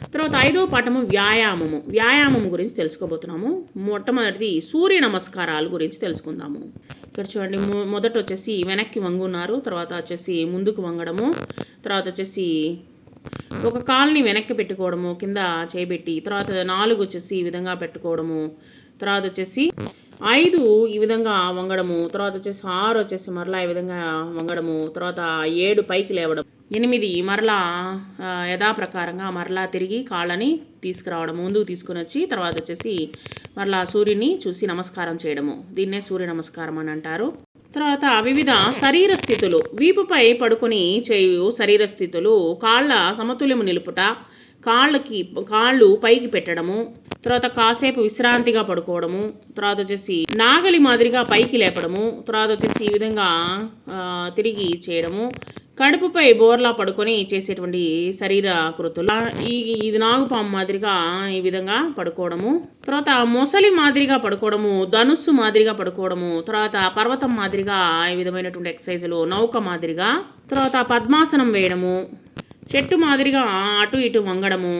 తర్వాత ఐదో పాఠము వ్యాయామము. వ్యాయామం గురించి తెలుసుకోబోతున్నాము. మొట్టమొదటిది సూర్య నమస్కారాలు గురించి తెలుసుకుందాము. ఇక్కడ చూడండి మొ- మొదట వచ్చేసి వెనక్కి వంగున్నారు తర్వాత వచ్చేసి ముందుకు వంగడము తర్వాత వచ్చేసి ఒక కాల్ని వెనక్కి పెట్టుకోవడము కింద చేపెట్టి తర్వాత నాలుగు వచ్చేసి ఈ విధంగా పెట్టుకోవడము తర్వాత వచ్చేసి ఐదు ఈ విధంగా వంగడము తర్వాత వచ్చేసి ఆరు వచ్చేసి మరలా ఈ విధంగా వంగడము తర్వాత ఏడు పైకి లేవడం ఎనిమిది మరలా యథాప్రకారంగా మరలా తిరిగి కాళ్ళని తీసుకురావడం ముందుకు తీసుకొని వచ్చి తర్వాత వచ్చేసి మరలా సూర్యుని చూసి నమస్కారం చేయడము. దీన్నే సూర్య నమస్కారం అని అంటారు. తర్వాత వివిధ శరీర స్థితులు వీపుపై పడుకొని చేయు శరీర స్థితులు కాళ్ళ సమతుల్యము నిలుపుట కాళ్ళకి కాళ్ళు పైకి పెట్టడము తర్వాత కాసేపు విశ్రాంతిగా పడుకోవడము తర్వాత వచ్చేసి నాగలి మాదిరిగా పైకి లేపడము తర్వాత వచ్చేసి ఈ విధంగా తిరిగి చేయడము కడుపుపై బోర్లా పడుకొని చేసేటువంటి శరీర కృతులు. ఈ ఇది నాగుపాము మాదిరిగా ఈ విధంగా పడుకోవడము తర్వాత మొసలి మాదిరిగా పడుకోవడము ధనుస్సు మాదిరిగా పడుకోవడము తర్వాత పర్వతం మాదిరిగా ఈ విధమైనటువంటి ఎక్సర్సైజులు నౌక మాదిరిగా తర్వాత పద్మాసనం వేయడము చెట్టు మాదిరిగా అటు ఇటు వంగడము